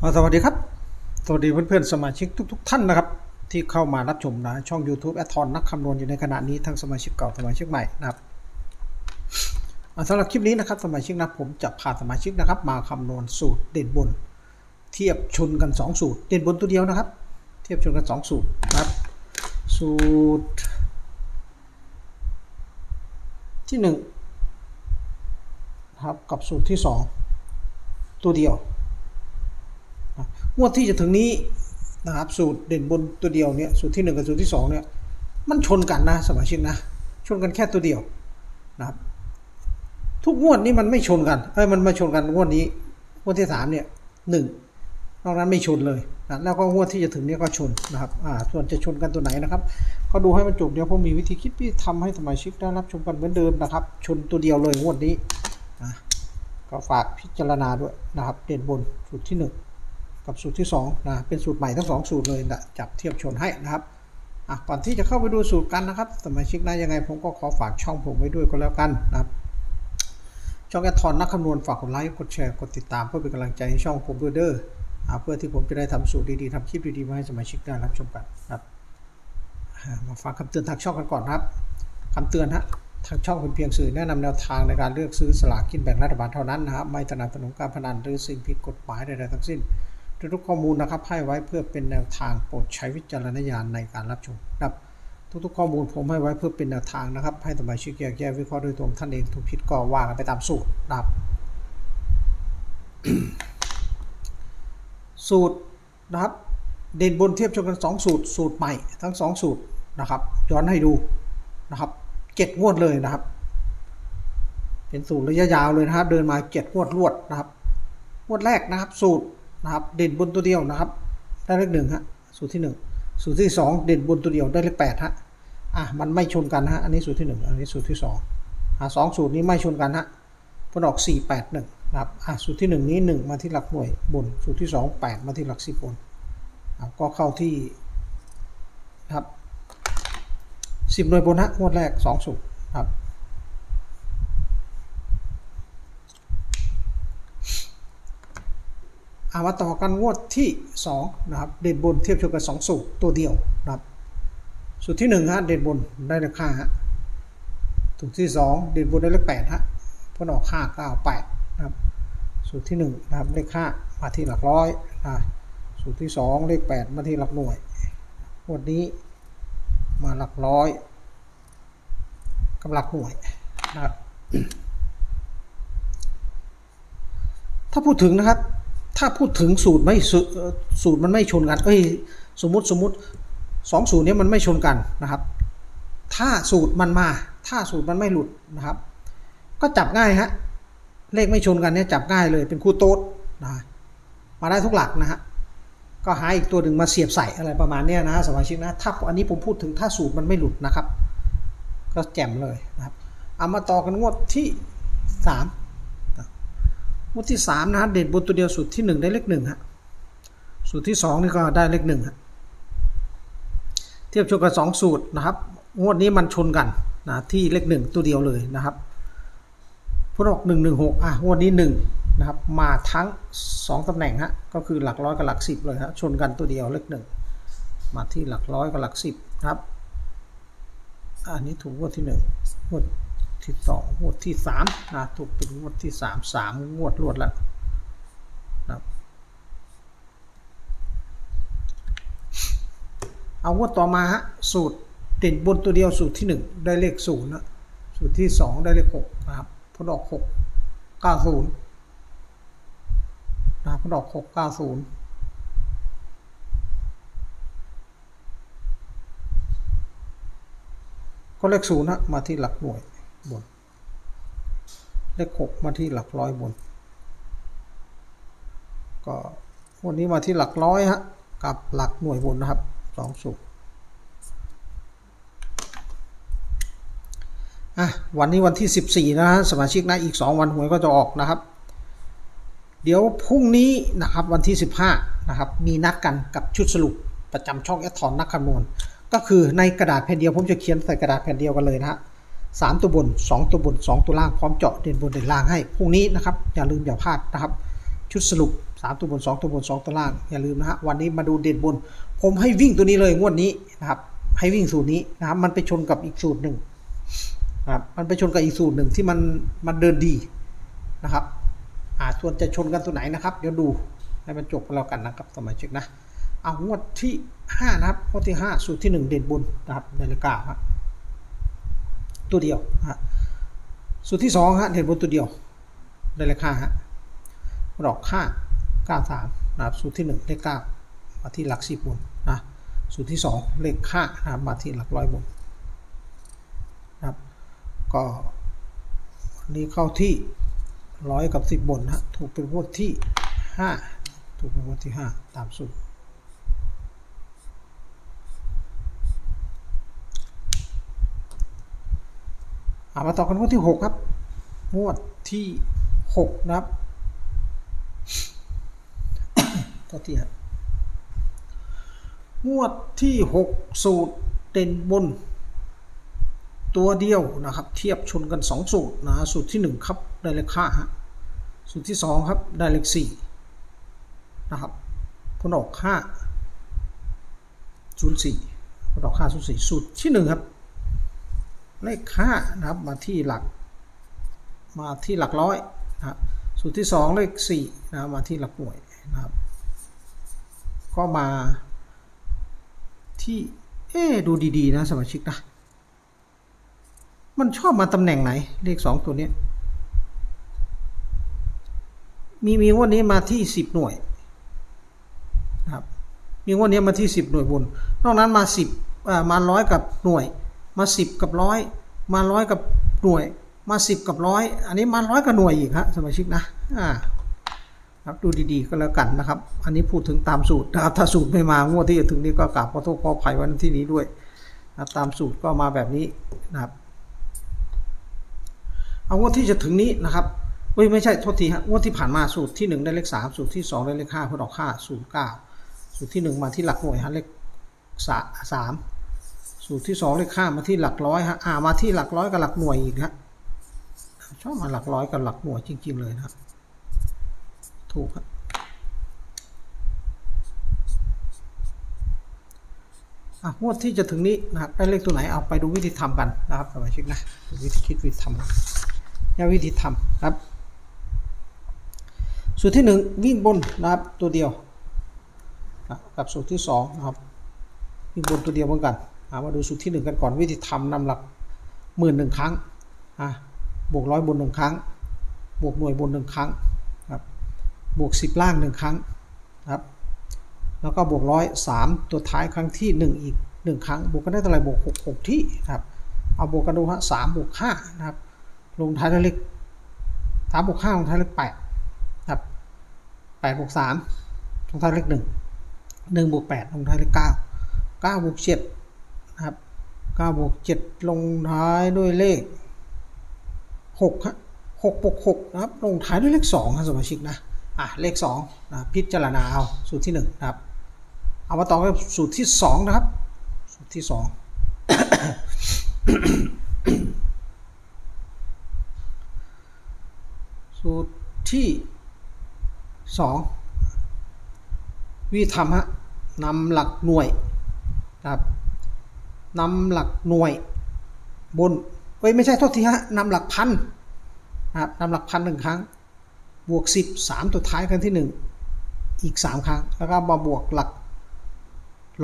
สวัสดีครับ สวัสดีเพื่อนๆสมาชิกทุก ๆ ท่านนะครับ ที่เข้ามารับชมนะช่อง YouTube แอทอนนักคำนวณอยู่ในขณะนี้ทั้งสมาชิกเก่าสมาชิกใหม่นะครับสำหรับคลิปนี้นะครับสมาชิกนะผมจะพาสมาชิกนะครับ มาคำนวณสูตรเด่นบน เทียบชนกัน 2 สูตร เด่นบนตัวเดียวนะครับ เทียบชนกัน 2 สูตรนะครับ สูตร ที่1นะครับกับสูตรที่ 2 ตัวเดียว งวดที่จะถึงนี้นะครับ สูตรเด่นบนตัวเดียวเนี่ยสูตรที่ 1 กับสูตรที่ 2 เนี่ย มันชนกันนะสมาชิกนะ ชนกันแค่ตัวเดียวนะครับ ทุกงวดนี้มันไม่ชนกันเอ้ยมันมาชนกันงวดนี้งวดที่สามเนี่ยหนึ่งนอกนั้นไม่ชนเลยนะแล้วก็งวดที่จะถึงนี้ก็ชนนะครับอ่าส่วนจะชนกันตัวไหนนะครับ ก็ดูให้มันจบเดี๋ยวผมมีวิธีคิดที่ทำให้สมาชิกได้รับชมกันเหมือนเดิมนะครับ ชนตัวเดียวเลยงวดนี้นะก็ฝากพิจารณาด้วยนะครับ เด่นบนสูตรที่หนึ่ง กับสูตรที่2นะเป็นสูตรใหม่ทั้ง 2 สูตรเลยนะจับเทียบชนให้นะครับอะก่อนที่จะเข้าไปดูสูตรกันนะครับสมาชิกนะยังไงผมก็ขอฝากช่องผมไว้ด้วยก็แล้วกันนะครับช่องแอดทอนนักคำนวณฝากกดไลค์กดแชร์กดติดตามเพื่อเป็นกำลังใจให้ช่องผมด้วยเด้อเพื่อที่ผมจะได้ทำสูตรดีๆทำคลิปดีๆมาให้สมาชิกได้รับชมกันนะครับมาฟังคำเตือนทางช่องกันก่อนครับคำเตือนฮะทางช่องเป็นเพียงสื่อแนะนำแนวทางในการเลือกซื้อสลากกินแบ่งรัฐบาลเท่านั้นนะครับไม่สนับสนุนการพนันหรือสิ่งผิดกฎหมายใดๆทั้งสิ้น ทุกๆข้อมูลนะครับให้ไว้เพื่อเป็นแนวทางโปรดใช้วิจารณญาณในการรับชมนะครับทุกๆข้อมูลผมให้ไว้เพื่อเป็นแนวทางนะครับ ให้สมาชิกแยกแยะวิเคราะห์โดยตรงท่านเองถูกผิดก็ว่ากันไปตามสูตรนะครับ สูตรนะครับ เด่นบนเทียบชนกัน 2 สูตร สูตรใหม่ทั้ง 2 สูตรนะครับ ย้อนให้ดูนะครับเจ็ดงวดเลยนะครับ เป็นสูตรระยะยาวเลยนะครับ เดินมาเจ็ดงวดรวดนะครับ งวดแรกนะครับ สูตร นะครับ เด่นบนตัวเดียวนะครับ ได้เลขหนึ่งฮะสูตรที่หนึ่งสูตรที่สองเด่นบนตัวเดียวได้เลขแปดฮะอะมันไม่ชนกันฮะอันนี้สูตรที่หนึ่งอันนี้สูตรที่สองอะสองสูตรนี้ไม่ชนกันฮะผลออกสี่แปดหนึ่งนะครับอะสูตรที่หนึ่งนี้หนึ่งมาที่หลักหน่วยบน สูตรที่สองแปดมาที่หลักสิบบนอะก็เข้าที่นะครับสิบหน่วยบนฮะงวดแรกสองสูตรครับ เอามาต่อกันงวดที่2นะครับเด่นบนเทียบชนกัน2สูตรตัวเดียวนะครับสูตรที่1ฮะเด่นบนได้เลขห้าฮะสูตรที่ 2 เด่นบนได้เลขแปดฮะพนออกห้าเก้าแปดนะครับสูตรที่1นะครับเลขห้ามาที่หลักร้อยนะสูตรที่ 2 เลขแปดมาที่หลักหน่วยงวดนี้มาหลักร้อยกับหลักหน่วยนะครับถ้าพูดถึงนะครับ ถ้าพูดถึงสูตรไม่สูตรมันไม่ชนกัน เอ้ย สมมติสมมติสองสูตรนี้มันไม่ชนกันนะครับ ถ้าสูตรมันมา ถ้าสูตรมันไม่หลุดนะครับ ก็จับง่ายฮะ เลขไม่ชนกันเนี่ยจับง่ายเลย เป็นคู่โต๊ดนะมาได้ทุกหลักนะฮะ ก็หาอีกตัวหนึ่งมาเสียบใส่อะไรประมาณเนี้ยนะสมาชิกนะ ถ้าอันนี้ผมพูดถึงถ้าสูตรมันไม่หลุดนะครับ ก็แจ่มเลยนะครับ เอามาต่อกันงวดที่สาม งวดที่สามนะฮะเด่นบนตัวเดียวสูตรที่หนึ่งได้เลขหนึ่งฮะสูตรที่สองนี่ก็ได้เลขหนึ่งฮะเทียบชนกันสองสูตรนะครับ งวดนี้มันชนกันนะที่เลขหนึ่งตัวเดียวเลยนะครับพุทธออกหนึ่งหนึ่งหกอะงวดนี้หนึ่งนะครับมาทั้งสองตำแหน่งฮะก็คือหลักร้อยกับหลักสิบเลยฮะชนกันตัวเดียวเลขหนึ่งมาที่หลักร้อยกับหลักสิบครับอันนี้ถูกงวดที่หนึ่งงวด ที่สองงวดที่สามนะถูกเป็นงวดที่สามสามงวดรวดแล้วนะเอางวดต่อมาฮะสูตรเด่นบนตัวเดียวสูตรที่หนึ่งได้เลขศูนย์นะสูตรที่สองได้เลขหกนะครับผลออกหกเก้าศูนย์นะครับผลออกหกเก้าศูนย์ก็เลขศูนย์นะมาที่หลักหน่วย บน เลขหกมาที่หลักร้อยบน ก็วันนี้มาที่หลักร้อยฮะ กับหลักหน่วยบนนะครับสองสูตรอะวันนี้วันที่ 14 นะฮะสมาชิกนะอีก 2 วันหวยก็จะออกนะครับ เดี๋ยวพรุ่งนี้นะครับวันที่ 15 นะครับ มีนัดกันกับชุดสรุปประจำช่องแอดทอนนักคำนวณ ก็คือในกระดาษแผ่นเดียวผมจะเขียนใส่กระดาษแผ่นเดียวกันเลยนะฮะ สามตัวบนสองตัวบนสองตัวล่างพร้อมเจาะเด่นบนเด่นล่างให้พรุ่งนี้นะครับอย่าลืมอย่าพลาดนะครับ ชุดสรุปสามตัวบนสองตัวบนสองตัวล่างอย่าลืมนะฮะวันนี้มาดูเด่นบน ผมให้วิ่งตัวนี้เลยงวดนี้นะครับให้วิ่งสูตรนี้นะครับมันไปชนกับอีกสูตรหนึ่งนะครับมันไปชนกับอีกสูตรหนึ่งที่มันมันเดินดีนะครับอ่าส่วนจะชนกันตัวไหนนะครับเดี๋ยวดูให้มันจบกันแล้วกันนะครับสมัยเช็คนะเอางวดที่ห้านะครับงวดที่ห้าสูตรที่หนึ่งเด่นบนนะครับนเลขเก้าฮะ ตัวเดียวฮะสูตรที่สองฮะเด่นบนตัวเดียวในเลขห้าฮะดอกห้าเก้าสามนะครับสูตรที่หนึ่งเลขเก้ามาที่หลักสิบบนนะสูตรที่สองเลขห้านะครับมาที่หลักร้อยบนนะครับก็วันนี้เข้าที่ร้อยกับสิบบนนะถูกเป็นงวดที่ห้าถูกเป็นงวดที่ห้าตามสูตรามาต่อกันงวดที่หกครับงวดที่หกนะครับตัวที่ฮะงวดที่หกสูตรเด่นบน ตัวเดียวนะครับ เทียบชนกัน 2 สูตรนะสูตรที่ 1 ครับ ได้เลขห้าฮะสูตรที่ 2 ครับได้เลขสี่นะครับผลออกห้าศูนย์สี่ผลออกห้าศูนย์สี่สูตรที่ 1 ครับ เลขห้านะครับมาที่หลัก มาที่หลักร้อยนะสูตรที่ 2 เลขสี่นะมาที่หลักหน่วยนะครับ ก็มาที่เอ๊ดูดีๆนะสมาชิกนะมันชอบมาตำแหน่งไหน เลขสองตัวนี้ มีมีวันนี้มาที่สิบหน่วยนะครับมีวันนี้มาที่สิบหน่วยบน นอกนั้นมาสิบอ่ามาร้อยกับหน่วย มาสิบกับร้อยมาร้อยกับหน่วยมาสิบกับร้อยอันนี้มาร้อยกับหน่วยอีกฮะสมาชิกนะอ่าครับดูดีๆก็แล้วกันนะครับ อันนี้พูดถึงตามสูตรนะครับถ้าสูตรไม่มางวดที่จะถึงนี้ก็กราบขอโทษขออภัยไว้ในที่นี้ด้วยนะตามสูตรก็มาแบบนี้นะครับเอางวดที่จะถึงนี้นะครับเฮ้ยไม่ใช่โทษทีฮะงวดที่ผ่านมาสูตรที่ 1 ได้เลข3สูตรที่ 2 ได้เลข5เพื่อดอก5สูตร9สูตรที่ 1 มาที่หลักหน่วยฮะเลขสาม สูตรที่2เลข5มาที่หลักร้อยฮะอ่ามาที่หลักร้อยกับหลักหน่วยอีกฮะชอบมาหลักร้อยกับหลักหน่วยจริง ๆ เลยนะครับถูกครับอะงวดที่จะถึงนี้นะครับได้เลขตัวไหนเอาไปดูวิธีทำกันนะครับสมาชิกนะวิธีคิดวิธีทำเนี่ยวิธีทำนะครับ สูตรที่หนึ่งวิ่งบนนะครับตัวเดียวกับสูตรที่สองนะครับวิ่งบนตัวเดียวเหมือนกัน มาดูสูตรที่หนึ่งกันก่อนวิธีทำนำหลักหมื่นหนึ่งครั้งบวกร้อยบนหนึ่งครั้ง บวกหน่วยบนหนึ่งครั้งครับบวกสิบล่างหนึ่งครั้งครับแล้วก็บวกร้อยสามตัวท้ายครั้งที่หนึ่งอีกหนึ่งครั้ง บวกกันได้เท่าไหร่บวกหกหกที่ครับเอาบวกกันดูฮะสามบวกห้านะครับลงท้ายด้วยเลขสามบวกห้าลงท้ายเลขแปดครับแปดบวกสามลงท้ายเลขหนึ่งหนึ่งบวกแปดลงท้ายเลขเก้าเก้าบวกเจ็ด 9บวก7ลงท้ายด้วยเลข6ฮะ6บวก6นะครับ ลงท้ายด้วยเลข2ครับสมาชิกนะ อะ เลข2นะพิจารณาเอาสูตรที่ 1 นะครับ เอามาต่อกับสูตรที่ 2 นะครับ สูตรที่ 2สูตรที่ 2 วิธรรมฮะนำหลักหน่วยครับ นำหลักหน่วยบนเอ้ยไม่ใช่โทษทีฮะนำหลักพันนะครับนำหลักพันหนึ่งครั้ง บวก 10 3 ตัวท้ายครั้งที่ 1 อีก 3 ครั้ง แล้วก็มาบวกหลัก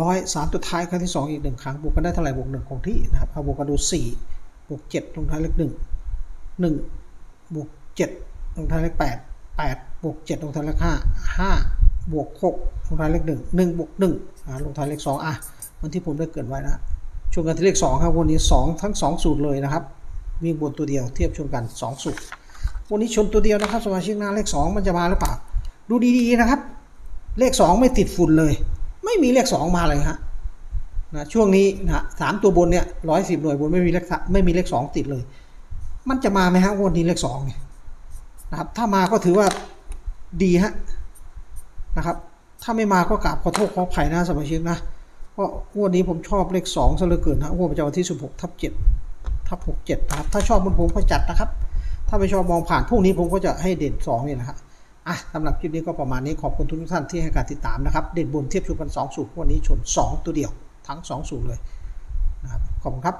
ร้อยสามตัวท้ายครั้งที่ 2 อีก 1 ครั้ง บวกกันได้เท่าไหร่บวก1คงที่นะครับเอาบวกกันดู4บวก7ลงท้ายเลข1 1บวก7ลงท้ายเลข8 8บวก7ลงท้ายเลข5 5บวก6ลงท้ายเลข1 1บวก1อ่าลงท้ายเลข2อะวันที่ผมได้เกิดไว้นะ ช่วงกันที่เลข2ครับวันนี้ 2 ทั้ง 2 สูตรเลยนะครับวิ่งบนตัวเดียวเทียบชนกัน 2 สูตรวันนี้ชนตัวเดียวนะครับสมาชิกหนะเลขสองมันจะมาหรือเปล่า ดูดีๆนะครับ เลขสองไม่ติดฝุ่นเลย ไม่มีเลขสองมาเลยฮะนะช่วงนี้นะสามตัวบนเนี่ยร้อยสิบหน่วยบนไม่มีเลขไม่มีเลขสองติดเลย มันจะมาไหมฮะวันนี้เลขสองเนี่ยนะครับ ถ้ามาก็ถือว่าดีฮะนะครับ ถ้าไม่มาก็กราบขอโทษขออภัยนะสมาชิกนะ เพราะวันนี้ผมชอบเลขสองซะเหลือเกินนะงวดประจำวันที่สิบหกทับเจ็ดทับหกเจ็ดนะครับ ถ้าชอบบนผมก็จัดนะครับ ถ้าไม่ชอบมองผ่านพวกนี้ผมก็จะให้เด่นสองนี่นะฮะอะสำหรับคลิปนี้ก็ประมาณนี้ขอบคุณทุกท่านที่ให้การติดตามนะครับ เด่นบนเทียบชูกันสองสูตรวันนี้ชนสองตัวเดียวทั้งสองสูตรเลยนะครับขอบคุณครับ